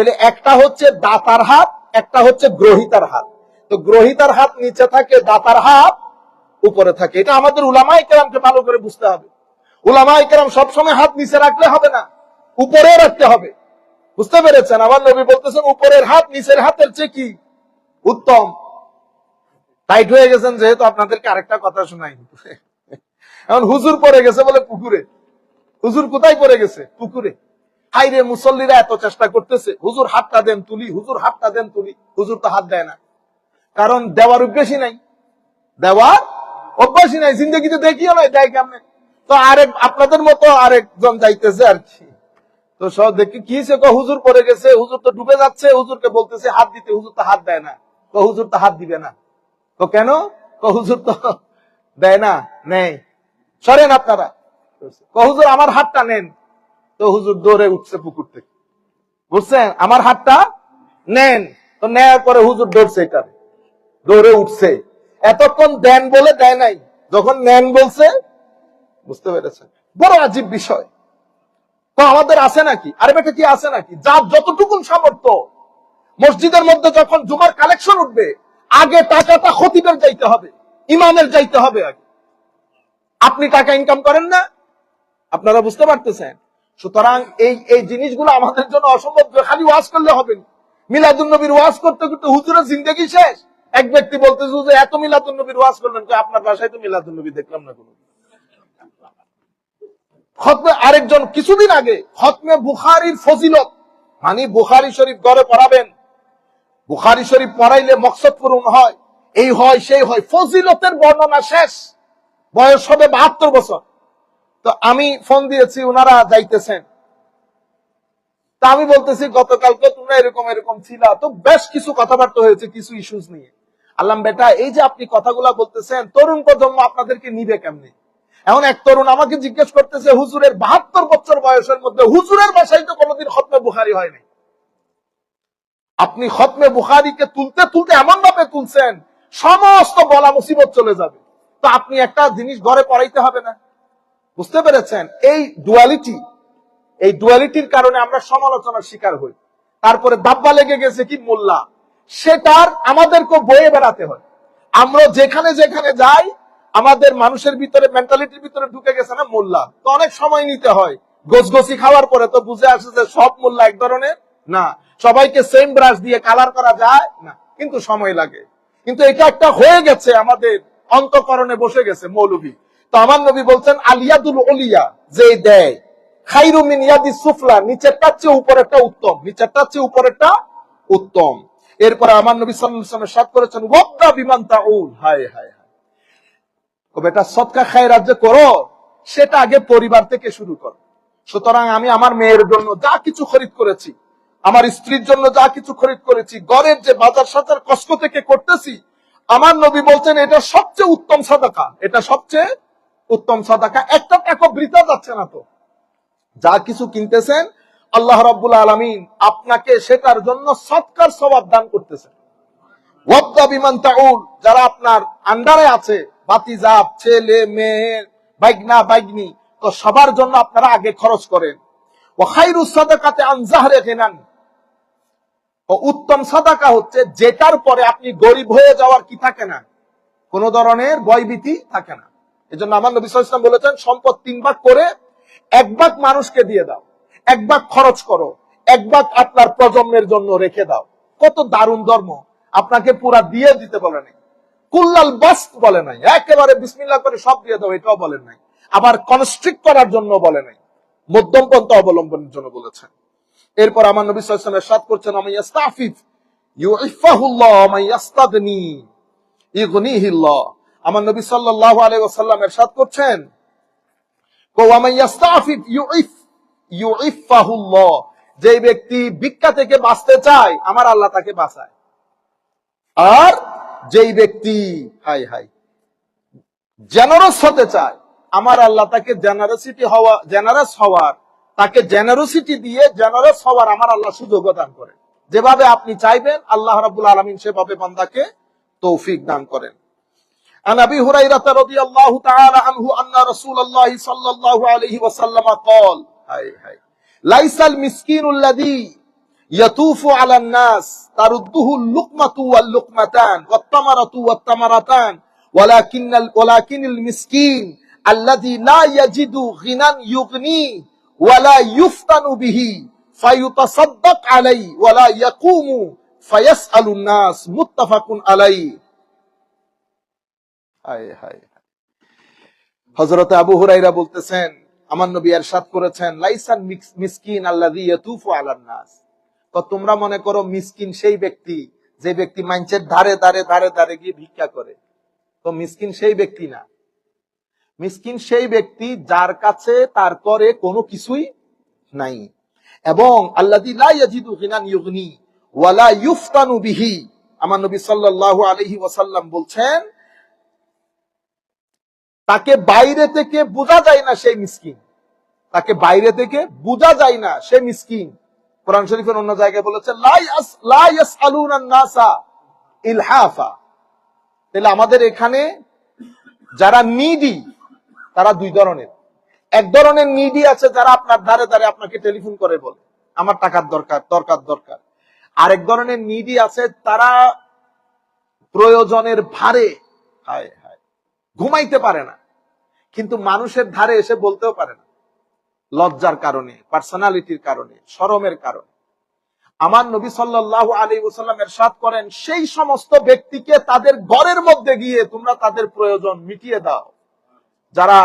তাহলে একটা হচ্ছে দাতার হাত, একটা হচ্ছে গ্রহিতার হাত। তো গ্রহিতার হাত নিচে থাকে, দাতার হাত উপরে থাকে। এটা আমাদের উলামাই কেরামকে ভালো করে বুঝতে হবে। উলামাই কেরাম সবসময় হাত নিচে রাখলে হবে না উপরে রাখতে হবে। বুঝতে পেরেছেন? আমার নবী বলতেছেন, উপরের হাত নিচের হাতের চেয়ে কি উত্তম? টাইট হয়ে গেছেন যেহেতু আপনাদেরকে আরেকটা কথা শোনাই। এখন হুজুর পড়ে গেছে বলে পুকুরে। হুজুর কোথায় পড়ে গেছে? পুকুরে। হাইরে মুসল্লিরা এত চেষ্টা করতেছে, হুজুর হাতটা দেন তুলি, হুজুর হাতটা দেন তুলি, হুজুর তো হাত দেয় না। কারণ দেওয়ার অভ্যাসই নাই। দেওয়ার অভ্যাসই নাই, জিন্দগিতে দেখিও নাই দেয় কেমনে? তো আরেক, আপনাদের মতো আরেকজন যাইতেছে আর কি। তো সব দেখি কি হয়েছে হুজুর পড়ে গেছে, হুজুর তো ডুবে যাচ্ছে, হুজুরকে বলতেছে, হাত দিতে, হুজুর তো হাত দেয় না। তো হুজুর তো হাত দিবে না। তো কেন? তো হুজুর তো দেয় না নেই সরেন আপনারা। তো হুজুর, আমার হাতটা নেন। তো হুজুর দৌড়ে উঠছে পুকুর থেকে। বুঝছেন? আমার হাতটা নেন। তো নেওয়ার পরে হুজুর দৌড়ছে এটা দৌড়ে উঠছে। এতক্ষণ দেন বলে দেয় নাই। যখন নেন বলছে, বুঝতে পেরেছেন? বড় আজীব বিষয়। তো আমাদের আছে নাকি? আরে বেটা, কি আছে নাকি? যার যতটুকুন সামর্থ্য। মসজিদের মধ্যে যখন জুমার কালেকশন উঠবে, আগে টাকাটা খতিবের যাইতে হবে। ইমামের যাইতে হবে আগে। আপনি টাকা ইনকাম করেন না? আপনারা বুঝতে পারতেছেন? সুতরাং এই এই জিনিসগুলো আমাদের জন্য অসম্ভব খালি ওয়াজ করলে হবে মিলাদুল নবীর ওয়াজ করতে করতে হুজুরের জিন্দগি শেষ। এক ব্যক্তি বলতেছে যে এত মিলাদুল নবীর ওয়াজ করলেন কই আপনার বাসায় তো মিলাদুল নবী দেখলাম না কোনো খতমে আরেকজন কিছুদিন আগে, খতমে বুখারির ফজিলত। মানে বুখারি শরীফ ঘরে পড়াবেন। বুখারি শরীফ পড়াইলে মকসদ পূরণ হয়। এই হয়, সেই হয়। ফজিলতের বর্ণনা শেষ। বয়স হবে বাহাত্তর বছর। তো আমি ফোন দিয়েছি ওনারা যাইতেছেন। তা আমি বলতেছি, গতকালকে তোমরা এরকম এরকম ছিলা। তো বেশ কিছু কথাবার্তা হয়েছে, কিছু ইস্যুস নিয়ে। আল্লাহ, বেটা, এই যে আপনি কথাগুলা বলতেছেন, তরুণ প্রজন্ম আপনাদেরকে নিবে কেমনে? এমন এক তরুণ আমাকে জিজ্ঞেস করতেছে, হুজুরের বাহাত্তর বছর বয়সের মধ্যে হুজুরের বাসায় তো কোনোদিন খতমে বুখারি হয়নি আপনি খতমে বুখারিকে তুলতে তুলতে এমন ভাবে তুলছেন, সমস্ত বলা মুসিবত চলে যাবে। তো আপনি একটা জিনিস ঘরে পড়াইতে হবে না। বুঝতে পেরেছেন? এই ডুয়ালিটি এই ডুয়ালিটির কারণে আমরা সমালোচনার শিকার হই। তারপরে দাব্বা লেগে গেছে কি মোল্লা? সেটার আমাদেরকে বয়ে বেড়াতে হয়। আমরা যেখানে যেখানে যাই, আমাদের মানুষের ভিতরে মেন্টালিটির ভিতরে ঢুকে গেছে না মোল্লা? তো অনেক সময় নিতে হয়। গোসগোসি খাওয়ার পরে তো বুঝে আসে যে সব মোল্লা এক ধরনের? না। সবাইকে সেম ব্রাশ দিয়ে কালার করা যায়? না। কিন্তু সময় লাগে। কিন্তু এটা একটা হয়ে গেছে আমাদের অন্তকরণে বসে গেছে মৌলভী। তো আমার নবী বলছেন আলিয়াদুল ওলিয়া যে দেয়। খাইরু মিন ইয়াদি সুফলা, নিচেরটার চেয়ে উপরেরটা উত্তম। নিচেরটার চেয়ে উপরেরটা উত্তম। এরপরে আমার নবী আলাইহি সাত করেছেন ওয়াক্তা বিমান তাউল হায় হায় হায়। বেটা সৎকা করো, সেটা আগে পরিবার থেকে শুরু করো। সুতরাং আমি আমার মেয়ের জন্য যা কিছু খরিদ করেছি, আমার স্ত্রীর জন্য যা কিছু খরিদ করেছি গড়ের যে বাজার সাজার কষ্ট থেকে করতেছি, আমার নবী বলছেন, এটা সবচেয়ে উত্তম সাদাকা, এটা সবচেয়ে উত্তম সাদাকা। একটা টাকা বৃথা যাচ্ছে না তো। যা কিছু কিনতেছেন, আল্লাহ রাব্বুল আলামিন আপনাকে সেটার জন্য সৎকার স্বভাব দান করতেছেন। যারা আপনার আন্ডারে আছে বাতিজাব ছেলে, মেয়ে বাইগনা বাইগনি তো সবার জন্য আপনারা আগে খরচ করেন। ও খাইরু সাদাকাতে আনজাহরে গিনান। ও উত্তম সাদাকা হচ্ছে, যেটার পরে আপনি গরিব হয়ে যাওয়ার কি থাকে না? কোন ধরনের ভয়ভীতি থাকে না। এজন্য আমার নবী সাল্লাল্লাহু বলেছেন, সম্পদ তিন ভাগ করে এক ভাগ মানুষকে দিয়ে দাও, এক ভাগ খরচ করো, এক ভাগ আপনার প্রজন্মের জন্য রেখে দাও। কত দারুণ ধর্ম, আপনাকে পুরা দিয়ে দিতে বলে নাই। কুল্লাল বাস্ত বলে নাই, একেবারে বিসমিল্লাহ করে সব দিয়ে দাও, এটাও বলেন নাই। আবার কনস্ট্রিক্ট করার জন্য বলে নাই, মধ্যম পন্থা অবলম্বনের জন্য বলেছেন এরপর আমার নবী ওয়াসাল্লাম ইরশাদ করছেন, আমি ইস্তাফিফ, ইউইফাহুল্লাহ মাই ইয়াস্তাগনি ইগনিহিল্লাহ। আমার নবী সাল্লাল্লাহু আলাইহি ওয়াসাল্লাম ইরশাদ করছেন। যে ব্যক্তি ভিক্ষা থেকে বাঁচতে চায়, আমার আল্লাহ তাকে বাঁচায়। আর যেই ব্যক্তি, হাই হাই জেনারস হতে চায়, আমার আল্লাহ তাকে জেনারসিটি হওয়া জেনারস হওয়ার, তাকে জেনারসিটি দিয়ে জেনারস হওয়ার আমার আল্লাহ সুযোগ দান করেন। যেভাবে আপনি চাইবেন, আল্লাহ রাবুল আলমিন সেভাবে বান্দাকে তৌফিক দান করেন। عن ابي هريره رضي الله تعالى عنه ان رسول الله صلى الله عليه وسلم قال هاي هاي ليس المسكين الذي يطوف على الناس ترده اللقمه واللقمتان والثمره والثمرتان ولكن ولكن المسكين الذي لا يجد غنى يغنيه ولا يفتن به فيتصدق عليه ولا يقوم فيسأل الناس متفق عليه হায় হায় হযরত আবু হুরাইরা বলতেছেন, আমার নবী এরশাদ করেছেন, লাইসান মিসকিন আল্লাযী ইয়াতুফু আলান নাস। তো তোমরা মনে করো মিসকিন সেই ব্যক্তি, যে ব্যক্তি মাইন্সের ধারে ধারে ধারে ধারে গিয়ে ভিক্ষা করে। তো মিসকিন সেই ব্যক্তি না। মিসকিন সেই ব্যক্তি যার কাছে তার করে কোনো কিছুই নাই। এবং আল্লাযী লা ইয়াজিদু গিনান ইউগনি ওয়ালা ইউফতানু বিহি। আমার নবী সাল্লাল্লাহু আলাইহি ওয়াসাল্লাম বলছেন তাকে বাইরে থেকে বোঝা যায় না সেই মিসকিন। তাকে বাইরে থেকে বোঝা যায় না সে মিসকিন। কোরআন শরীফের অন্য জায়গায় বলেছে তাহলে আমাদের এখানে যারা নিডি তারা দুই ধরনের। এক ধরনের নিডি আছে যারা আপনার ধারে ধারে আপনাকে টেলিফোন করে বলে, আমার টাকার দরকার দরকার দরকার। আরেক ধরনের নিডি আছে তারা প্রয়োজনের ভারে, হায় হায়, ঘুমাইতে পারে না। কিন্তু মানুষের ধারে এসে বলতেও পারে না। লজ্জার কারণে পার্সোনালিটির কারণে শরমের কারণে। আমার নবী সাল্লাল্লাহু আলাইহি ওয়াসাল্লাম এরশাদ করেন, সেই সমস্ত ব্যক্তিকে তাদের ঘরের মধ্যে গিয়ে তোমরা তাদের প্রয়োজন মিটিয়ে দাও। যারা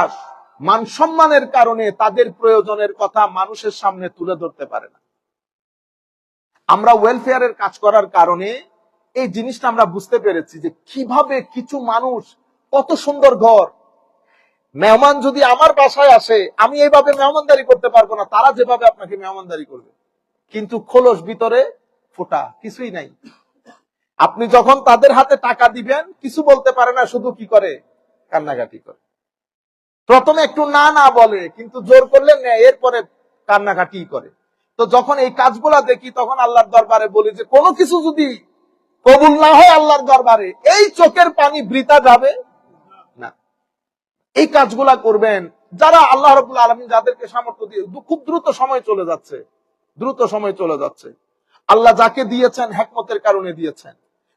মান সম্মানের কারণে তাদের প্রয়োজনের কথা মানুষের সামনে তুলে ধরতে পারে না। আমরা ওয়েলফেয়ারের কাজ করার কারণে এই জিনিসটা আমরা বুঝতে পেরেছি যে কীভাবে কিছু মানুষ কত সুন্দর ঘর মেহমান যদি আমার বাসায় আসে, আমি এইভাবে মেহমানদারি করতে পারব না, তারা যেভাবে আপনাকে মেহমানদারি করবে। কিন্তু খোলস ভিতরে ফোটা, কিছুই নাই। আপনি যখন তাদের হাতে টাকা দিবেন, কিছু বলতে পারে না, শুধু কি করে? কান্নাকাটি করে। প্রথমে একটু না না বলে, কিন্তু জোর করলে নেয়, এরপরে কান্নাকাটি করে। তো যখন এই কাজগুলা দেখি, তখন আল্লাহর দরবারে বলি যে, কোনো কিছু যদি কবুল না হয় আল্লাহর দরবারে, এই চোখের পানি বৃথা যাবে এই কাজগুলা করবেন। যারা আল্লাহ রবুল্লা আলমী যাদেরকে সামর্থ্য দিয়ে খুব দ্রুত সময় চলে যাচ্ছে, দ্রুত সময় চলে যাচ্ছে। আল্লাহ যাকে দিয়েছেন হেকমতের কারণে দিয়েছেন।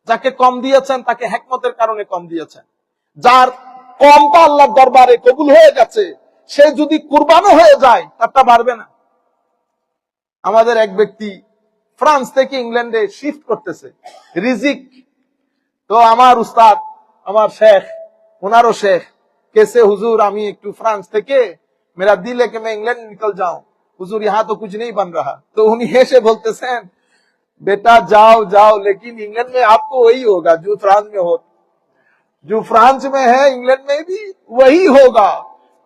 যাকে কম দিয়েছেন তাকে হেকমতের কারণে কম দিয়েছেন। যার কমটা আল্লাহর দরবারে কবুল হয়ে গেছে, সে যদি কুরবানো হয়ে যায়, তারটা বাড়বে না। আমাদের এক ব্যক্তি ফ্রান্স থেকে ইংল্যান্ডে শিফট করতেছে, রিজিক। তো আমার উস্তাদ, আমার শেখ, ওনারও শেখ। कैसे हुजूर আমি একটু ফ্রান্স থেকে मेरा दिल है कि मैं इंग्लैंड निकल जाऊं हुजूर यहां तो कुछ नहीं बन रहा तो उन्हीं हेसे बोलते हैं बेटा जाओ जाओ लेकिन इंग्लैंड में आपको वही होगा जो फ्रांस में हो जो फ्रांस में है इंग्लैंड में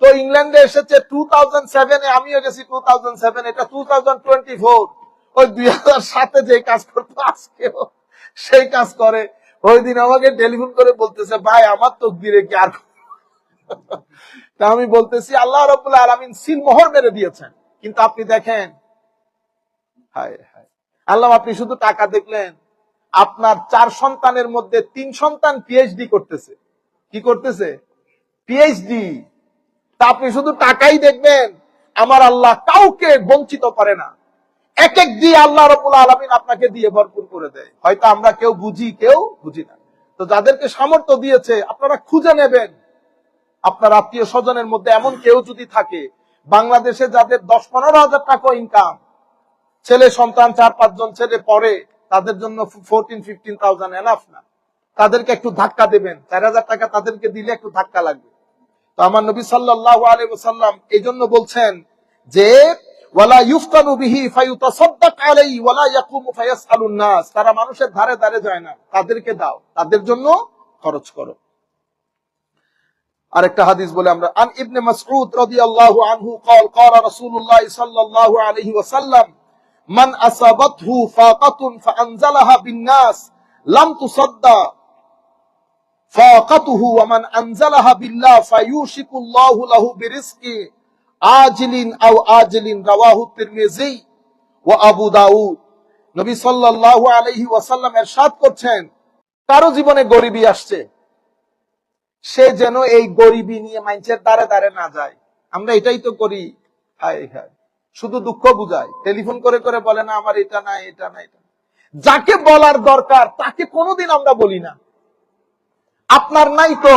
তো ইংল্যান্ডে এসেছে টু থাউজেন্ড সেভেনে আমিও গেছি টু থাউজেন্ড সেভেন এটা টু থাউজেন্ড টোয়েন্টি ফোর ওই দুই হাজার সাতে যে কাজ করতো আজকেও সেই কাজ করে। ওই দিন আমাকে টেলিফোন করে বলতেছে, ভাই, আমার তো তকদিরে কি আর তা আমি বলতেছি, আল্লাহ রবুল্লাহ আলমিন সিল মোহর মেরে দিয়েছেন। কিন্তু আপনি দেখেন আল্লাহ, আপনি শুধু টাকা দেখলেন, আপনার চার সন্তানের মধ্যে তিন সন্তান পিএইচডি করতেছে। কি করতেছে? পিএইচডি তা আপনি শুধু টাকাই দেখবেন, আমার আল্লাহ কাউকে বঞ্চিত করে না। এক এক দিয়ে আল্লাহ রবুল আলমিন আপনাকে দিয়ে ভরপুর করে দেয়। হয়তো আমরা কেউ বুঝি কেউ বুঝি না। তো যাদেরকে সামর্থ্য দিয়েছে, আপনারা খুঁজে নেবেন। আপনার আত্মীয় স্বজনের মধ্যে এমন কেউ যদি থাকে, বাংলাদেশে যাদের দশ পনেরো হাজার টাকা ইনকাম ছেলে সন্তান চার পাঁচজন ছেলে পড়ে, তাদের জন্য ফোরটিন ফিফটিন থাউজেন্ড এনাফ না। তাদেরকে একটু ধাক্কা দেবেন। চার হাজার টাকা তাদেরকে দিলে একটু ধাক্কা লাগবে। তো আমার নবী সাল্লাল্লাহু আলাইহি ওয়াসাল্লাম এই জন্য বলছেন যে, ওয়ালা ইউফতানু বিহি ফায়ুতাসাদ্দাক আলাইহি ওয়ালা ইয়াকুমু ফায়াসআলুন নাস। তারা মানুষের ধারে ধারে যায় না। তাদেরকে দাও। তাদের জন্য খরচ করো। আরেকটা হাদিস বলে আমরা আন ইবনে মাসউদ রাদিয়াল্লাহু আনহু قال قال رسول الله صلى الله عليه وسلم من اصابته فاقة فانزلها بالناس لم تصدى فاقته ومن انزلها بالله فيوشك الله له برزق عاجل او آجل رواه الترمذي وابو داود নবী সাল্লাল্লাহু আলাইহি ওয়াসাল্লাম ارشاد করছেন কারো জীবনে গরিবি আসছে সে যেন এই গরিবি নিয়ে মানুষের দ্বারে দ্বারে না যায়। আমরা এটাই তো করি। শুধু দুঃখ বুঝায়। টেলিফোন করে করে বলে, না, আমার এটা না এটা না এটা যাকে বলার দরকার, তাকে কোনোদিন আমরা বলি না। আপনার নাই তো।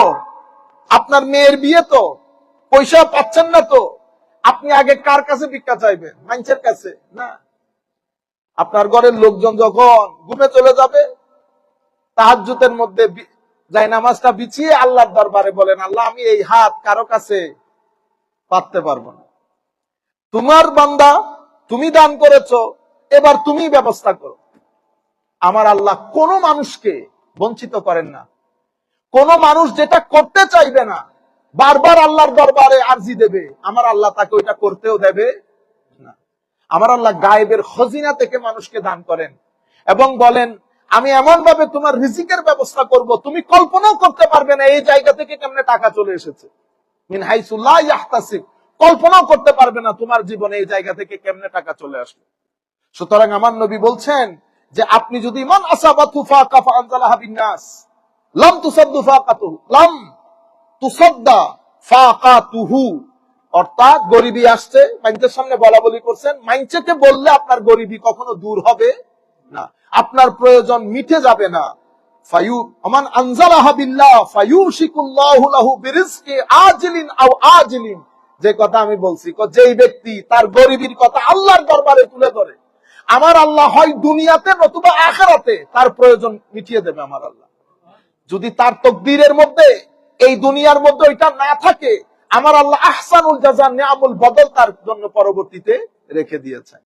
আপনার মেয়ের বিয়ে তো। পয়সা পাচ্ছেন না তো। আপনি আগে কার কাছে ভিক্ষা চাইবেন? মানুষের কাছে? না। আপনার ঘরের লোকজন যখন ঘুমে চলে যাবে তাহাজ্জুতের মধ্যে যাই নামাজটা বিছিয়ে আল্লাহর দরবারে বলেন, আল্লাহ, আমি এই হাত কারও কাছে পাততে পারব না। তোমার বান্দা, তুমি দান করেছ, এবার তুমি ব্যবস্থা করো। আমার আল্লাহ কোন মানুষকে বঞ্চিত করেন না। কোন মানুষ যেটা করতে চাইবে না, বারবার আল্লাহর দরবারে আর্জি দেবে। আমার আল্লাহ তাকে ওইটা করতেও দেবে না। আমার আল্লাহ গায়েবের খজিনা থেকে মানুষকে দান করেন এবং বলেন আমি এমন ভাবে তোমার রিজিকের ব্যবস্থা করব, তুমি কল্পনাও করতে পারবে না এই জায়গা থেকে কেমনে টাকা চলে এসেছে। মিন কল্পনাও করতে পারবে না তোমার জীবনে এই জায়গা থেকে কেমনে টাকা চলে আসবে। সুতরাং আমার নবী বলছেন যে, আপনি যদি মান আসাবাতু ফাকাফা আনজালাহা বিন্নাস, লাম লাম অর্থাৎ গরিবি আসছে মাইন্সের সামনে বলা বলি করছেন মাইন্সেকে বললে আপনার গরিবি কখনো দূর হবে। না। আপনার প্রয়োজন মিটে যাবে না। যে কথা আমি বলছি ব্যক্তি তার গরিবির কথা আল্লাহর দরবারে তুলে ধরে, আমার আল্লাহ হয় দুনিয়াতে নতুবা আখেরাতে, তার প্রয়োজন মিটিয়ে দেবে আমার আল্লাহ। যদি তার তকদিরের মধ্যে, এই দুনিয়ার মধ্যে ওইটা না থাকে, আমার আল্লাহ আহসানুল জাজা বদল তার জন্য পরবর্তীতে রেখে দিয়েছেন।